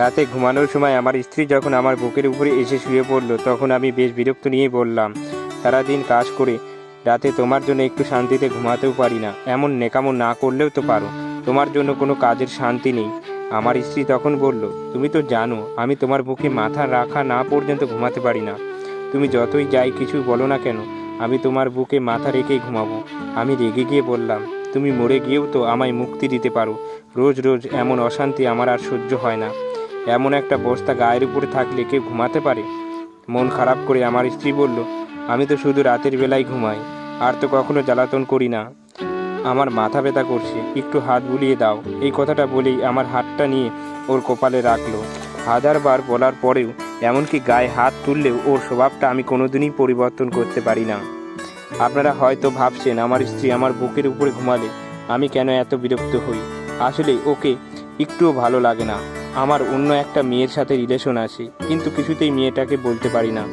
রাতে ঘুমানোর সময় আমার স্ত্রী যখন আমার বুকের উপরে এসে শুয়ে পড়ল, তখন আমি বেশ বিরক্ত নিয়েই বললাম, সারাদিন কাজ করে রাতে তোমার জন্য একটু শান্তিতে ঘুমাতেও পারি না। এমন নেকামো না করলেও তো পারো। তোমার জন্য কোনো কাজের শান্তি নেই। আমার স্ত্রী তখন বলল, তুমি তো জানো, আমি তোমার বুকে মাথা রাখা না পর্যন্ত ঘুমাতে পারি না। তুমি যতই যাই কিছু বলো না কেন, আমি তোমার বুকে মাথা রেখেই ঘুমাবো। আমি রেগে গিয়ে বললাম, তুমি মরে গিয়েও তো আমায় মুক্তি দিতে পারো। রোজ রোজ এমন অশান্তি আমার আর সহ্য হয় না। এমন একটা বস্তা গায়ের উপরে থাকলে কেউ ঘুমাতে পারে? মন খারাপ করে আমার স্ত্রী বলল, আমি তো শুধু রাতের বেলায় ঘুমাই, আর তো কখনো জ্বালাতন করি না। আমার মাথা ব্যথা করছে, একটু হাত বুলিয়ে দাও। এই কথাটা বলেই আমার হাতটা নিয়ে ওর কপালে রাখল। হাজারবার বলার পরেও এমনকি গায়ে হাত তুললেও ওর স্বভাবটা আমি কোনোদিনই পরিবর্তন করতে পারি না। আপনারা হয়তো ভাবছেন, আমার স্ত্রী আমার বুকের উপরে ঘুমালে আমি কেন এত বিরক্ত হই? আসলে ওকে একটুও ভালো লাগে না। আমার অন্য একটা মেয়ের সাথে রিলেশন আছে, কিন্তু কিছুতেই মেয়েটাকে বলতে পারি না।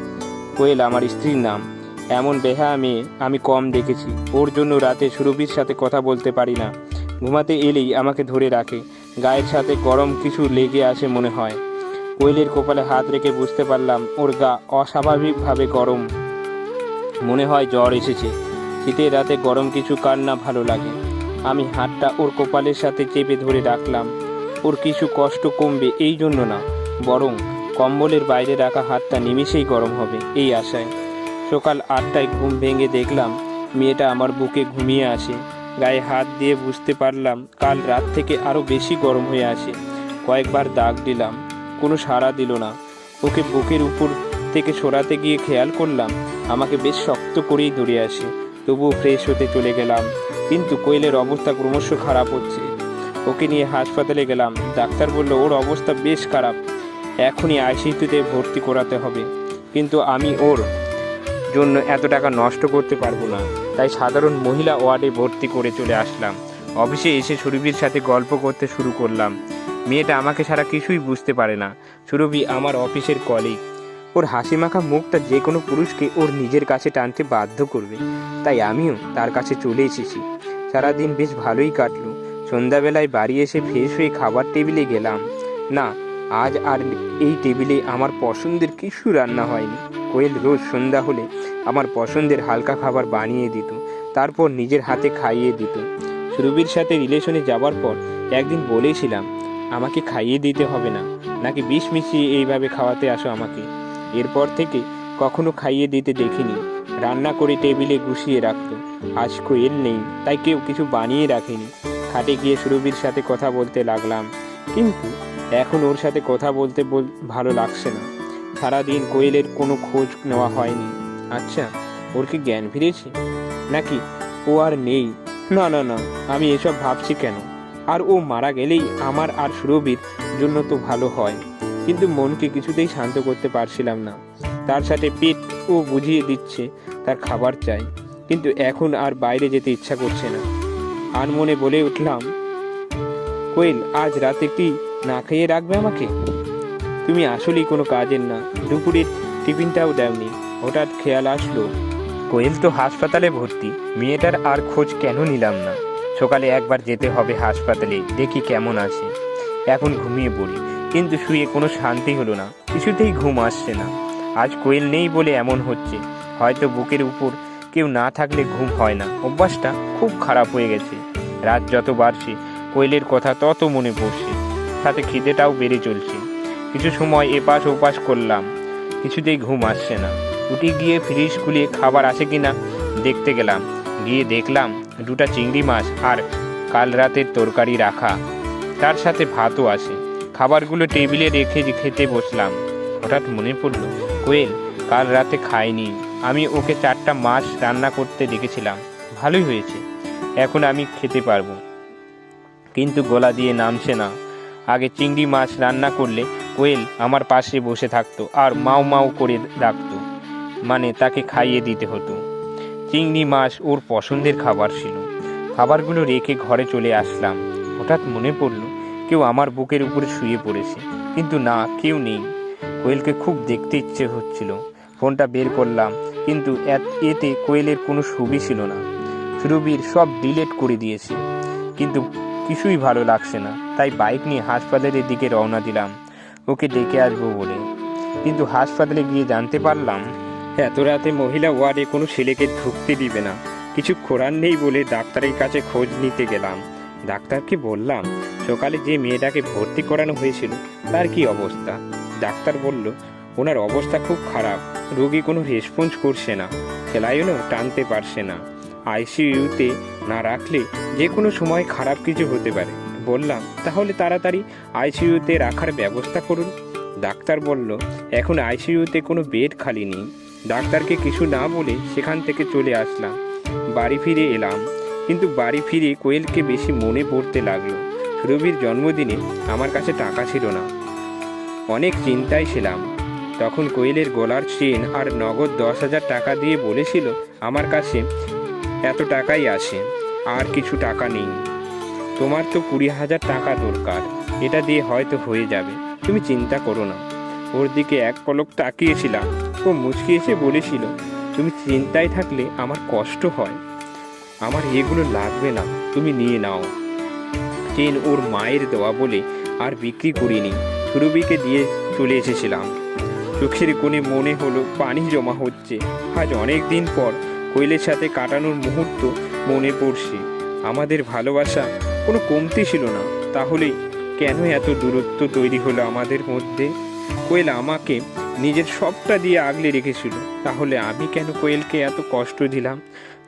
কোয়েল, আমার স্ত্রীর নাম। এমন বেহা মেয়ে আমি কম দেখেছি। ওর জন্য রাতে সুরভির সাথে কথা বলতে পারি না। ঘুমাতে এলেই আমাকে ধরে রাখে। গায়ের সাথে গরম কিছু লেগে আসে মনে হয়। কোয়েলের কপালে হাত রেখে বুঝতে পারলাম ওর গা অস্বাভাবিকভাবে গরম। মনে হয় জ্বর এসেছে। শীতের রাতে গরম কিছু কার না ভালো লাগে। আমি হাতটা ওর কপালের সাথে চেপে ধরে রাখলাম। ওর কিছু কষ্ট কমবে এই জন্য না, বরং কম্বলের বাইরে রাখা হাতটা নিমিষেই গরম হবে, এই আশায়। সকাল আটটায় ঘুম ভেঙে দেখলাম মেয়েটা আমার বুকে ঘুমিয়ে আসে গায়ে হাত দিয়ে বুঝতে পারলাম কাল রাত থেকে আরও বেশি গরম হয়ে আসে কয়েকবার দাগ দিলাম, কোনো সাড়া দিল না। ওকে বুকের উপর থেকে সরাতে গিয়ে খেয়াল করলাম, আমাকে বেশ শক্ত করেই ধরে আসে তবুও ফ্রেশ হতে চলে গেলাম, কিন্তু কোয়েলের অবস্থা ক্রমশ খারাপ হচ্ছে। ওকে নিয়ে হাসপাতালে গেলাম। ডাক্তার বলল, ওর অবস্থা বেশ খারাপ। এখনই আইসিইউতে ভর্তি করাতে হবে। কিন্তু আমি ওর জন্য এত টাকা নষ্ট করতে পারব না। তাই সাধারণ মহিলা ওয়ার্ডে ভর্তি করে চলে আসলাম। অফিসে এসে সুরভির সাথে গল্প করতে শুরু করলাম। মেয়েটা আমাকে সারা কিছুই বুঝতে পারে না। সুরভি আমার অফিসের কলিগ ওর হাসি মাখা মুখটা যে কোনো পুরুষকে ওর নিজের কাছে টানতে বাধ্য করবে। তাই আমিও তার কাছে চলে এসেছি। সারাদিন বেশ ভালোই কাটলো। সন্ধ্যাবেলায় বাড়ি এসে ফ্রেশ হয়ে খাবার টেবিলে গেলাম। না, আজ আর এই টেবিলে আমার পছন্দের কিছু রান্না হয়নি। কোয়েল রোজ সন্ধ্যা হলে আমার পছন্দের হালকা খাবার বানিয়ে দিত, তারপর নিজের হাতে খাইয়ে দিত। সুরভির সাথে রিলেশনে যাবার পর একদিন বলেছিলাম, আমাকে খাইয়ে দিতে হবে না, নাকি বিষ মিশিয়ে এইভাবে খাওয়াতে আসো আমাকে? এরপর থেকে কখনো খাইয়ে দিতে দেখিনি, রান্না করে টেবিলে গুছিয়ে রাখতো। আজ কোয়েল নেই, তাই কেউ কিছু বানিয়ে রাখেনি। খাটে গিয়ে সুরভির সাথে কথা বলতে লাগলাম। কিন্তু এখন ওর সাথে কথা বলতে বল, ভালো লাগছে না। সারাদিন কোয়েলের কোনো খোঁজ নেওয়া হয়নি। আচ্ছা ওর কি জ্ঞান ফিরেছে? নাকি ও আর নেই? না না না, আমি এসব ভাবছি কেন? আর ও মারা গেলেই আমার আর সুরভির জন্য তো ভালো হয়। কিন্তু মনকে কিছুতেই শান্ত করতে পারছিলাম না। তার সাথে পেট ও বুঝিয়ে দিচ্ছে, তার খাবার চাই। কিন্তু এখন আর বাইরে যেতে ইচ্ছা করছে না। আর মনে বলে উঠলাম, কোয়েল, আজ রাতে কি না খেয়ে রাখবে আমাকে? তুমি আসলেই কোনো কাজের না। দুপুরের টিফিনটাও দেওনি, হঠাৎ খেয়াল আসলো, কোয়েল তো হাসপাতালে ভর্তি, মেয়েটার আর খোঁজ কেন নিলাম না? সকালে একবার যেতে হবে হাসপাতালে, দেখি কেমন আছে। এখন ঘুমিয়ে পড়ি, কিন্তু শুয়ে কোনো শান্তি হলো না, কিছুতেই ঘুম আসছে না। আজ কোয়েল নেই বলে এমন হচ্ছে, হয়তো বুকের উপর কেউ না থাকলে ঘুম হয় না। অভ্যাসটা খুব খারাপ হয়ে গেছে। রাত যত বাড়ছে, কোয়েলের কথা তত মনে পড়ছে। সাথে খিদেটাও বেড়ে চলছে। কিছু সময় এপাশ ওপাশ করলাম। কিছুতেই ঘুম আসছে না। উঠে গিয়ে ফ্রিজ খুলে খাবার আসে কি না দেখতে গেলাম। গিয়ে দেখলাম দুটা চিংড়ি মাছ আর কাল রাতের তরকারি রাখা। তার সাথে ভাতও আছে। খাবারগুলো টেবিলে রেখে খেতে বসলাম। হঠাৎ মনে পড়ল, কোয়েল কাল রাতে খায়নি। আমি ওকে চারটা মাছ রান্না করতে দেখেছিলাম। ভালোই হয়েছে। এখন আমি খেতে পারব। কিন্তু গলা দিয়ে নামছে না। আগে চিংড়ি মাছ রান্না করলে কোয়েল আমার পাশে বসে থাকতো আর মাও মাও করে ডাকতো। মানে তাকে খাইয়ে দিতে হতো। চিংড়ি মাছ ওর পছন্দের খাবার ছিল। খাবারগুলো রেখে ঘরে চলে আসলাম। হঠাৎ মনে পড়ল, কেউ আমার বুকের উপরে শুয়ে পড়েছে। কিন্তু না, কেউ নেই। কোয়েলকে খুব দেখতে ইচ্ছে হচ্ছিল। ফোনটা বের করলাম। কিন্তু এত- কোয়েলের কোনো ছবি ছিল না। সুরভির সব ডিলেট করে দিয়েছে। কিন্তু কিছুই ভালো লাগছে না। তাই বাইক নিয়ে হাসপাতালের দিকে রওনা দিলাম। ওকে ডেকে আসব বলে। কিন্তু হাসপাতালে গিয়ে জানতে পারলাম, এত রাতে মহিলা ওয়ার্ডে কোনো ছেলেকে ঢুকতে দিবে না। কিছু খোরান নেই বলে ডাক্তারের কাছে খোঁজ নিতে গেলাম। ডাক্তারকে বললাম, সকালে যে মেয়েটাকে ভর্তি করানো হয়েছিল, তার কি অবস্থা? ডাক্তার বলল ওনার অবস্থা খুব খারাপ। রোগী কোনো রেসপন্স করছে না। সেলাইনও টানতে পারছে না। আইসিইউতে না রাখলে যে কোনো সময় খারাপ কিছু হতে পারে। বললাম, তাহলে তাড়াতাড়ি আইসিইউতে রাখার ব্যবস্থা করুন। ডাক্তার বলল, এখন আইসিইউতে কোনো বেড খালি নেই। ডাক্তারকে কিছু না বলে সেখান থেকে চলে আসলাম। বাড়ি ফিরে এলাম। কিন্তু বাড়ি ফিরে কোয়েলকে বেশি মনে পড়তে লাগল। রবির জন্মদিনে আমার কাছে টাকা ছিল না। অনেক চিন্তায় ছিলাম। তখন কোয়েলের গলার চেন আর নগদ দশ হাজার টাকা দিয়ে বলেছিল, আমার কাছে এত টাকাই আছে, আর কিছু টাকা নেই। তোমার তো কুড়ি হাজার টাকা দরকার, এটা দিয়ে হয়তো হয়ে যাবে, তুমি চিন্তা করো না। ওর দিকে এক পলক তাকিয়েছিলাম ও মুচকি এসে বলেছিল, তুমি চিন্তায় থাকলে আমার কষ্ট হয়, আমার এগুলো লাগবে না, তুমি নিয়ে নাও। চেন ওর মায়ের দেওয়া বলে আর বিক্রি করিনি, সুরভিকে দিয়ে চলে এসেছিলাম। চোখের কোণে মনে হলো পানি জমা হচ্ছে। আজ অনেক দিন পর কোয়েলের সাথে কাটানোর মুহূর্ত মনে পড়ছে। আমাদের ভালোবাসা কোনো কমতি ছিল না। তাহলে কেন এত দূরত্ব তৈরি হলো আমাদের মধ্যে? কোয়েল আমাকে নিজের সবটা দিয়ে আগলে রেখেছিল। তাহলে আমি কেন কোয়েলকে এত কষ্ট দিলাম?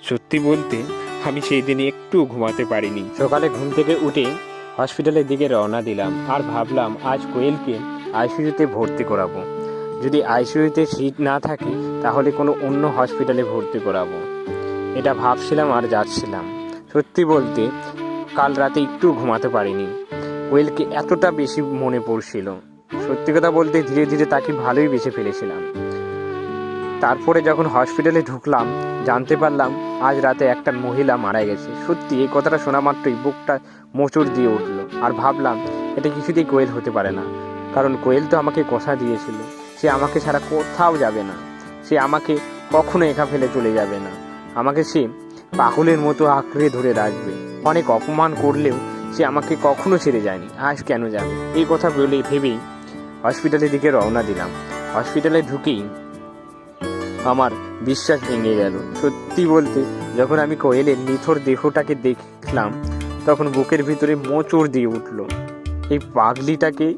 সত্যি বলতে, আমি সেই দিন একটু ঘুমাতে পারিনি। সকালে ঘুম থেকে উঠে হসপিটালের দিকে রওনা দিলাম আর ভাবলাম আজ কোয়েলকে আইসিইউতে ভর্তি করাবো। যদি আইসিইউতে সিট না থাকে, তাহলে কোনো অন্য হসপিটালে ভর্তি করাবো। এটা ভাবছিলাম আর যাচ্ছিলাম। সত্যি বলতে, কাল রাতে একটু ঘুমাতে পারিনি। কোয়েলকে এতটা বেশি মনে পড়ছিল। সত্যি কথা বলতে ধীরে ধীরে তাকে ভালোই বেছে ফেলেছিলাম। তারপরে যখন হসপিটালে ঢুকলাম, জানতে পারলাম আজ রাতে একটা মহিলা মারা গেছে। সত্যি এই কথাটা শোনা মাত্রই বুকটা মোচড় দিয়ে উঠল। আর ভাবলাম, এটা কিছুতেই কোয়েল হতে পারে না। কারণ কোয়েল তো আমাকে কথা দিয়েছিল। সে আমাকে ছাড়া কোথাও যাবে না। সে আমাকে কখনো একা ফেলে চলে যাবে না। আমাকে সে পাগলের মতো আঁকড়ে ধরে রাখবে। অনেক অপমান করলেও সে আমাকে কখনো ছেড়ে যায়নি। আজ কেন যাবে? এই কথা বলে ভেবেই হসপিটালের দিকে রওনা দিলাম। হসপিটালে ঢুকেই আমার বিশ্বাস ভেঙে গেল। সত্যি বলতে, যখন আমি কোয়েলের নিথর দেহটাকে দেখলাম, তখন বুকের ভিতরে মোচড় দিয়ে উঠল। এই পাগলিটাকে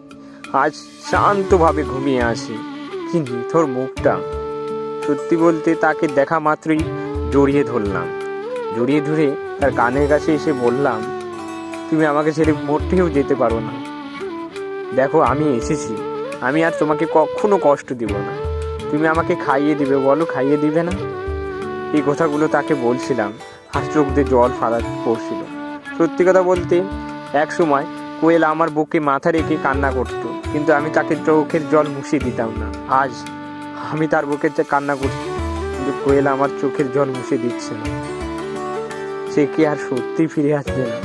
আজ শান্তভাবে ঘুমিয়ে আসি। কি নিথর মুখটা। সত্যি বলতে তাকে দেখা মাত্রই জড়িয়ে ধরলাম। জড়িয়ে ধরে তার কানের কাছে এসে বললাম, তুমি আমাকে ছেড়ে মোটেও যেতে পারো না। দেখো, আমি এসেছি। আমি আর তোমাকে কখনো কষ্ট দিব না। তুমি আমাকে খাইয়ে দিবে, বলো খাইয়ে দিবে না? এই কথাগুলো তাকে বলছিলাম হাস চোখ দিয়ে জল ফালা পড়ছিল সত্যি কথা বলতে, এক সময় কোয়েল আমার বুকে মাথা রেখে কান্না করত, কিন্তু আমি তাকে চোখের জল মুছিয়ে দিতাম না। আজ আমি তার বুকে কান্না করছি, কিন্তু কোয়েল আমার চোখের জল মুছে দিচ্ছে না। সে কি আর সত্যি ফিরে আসবে না?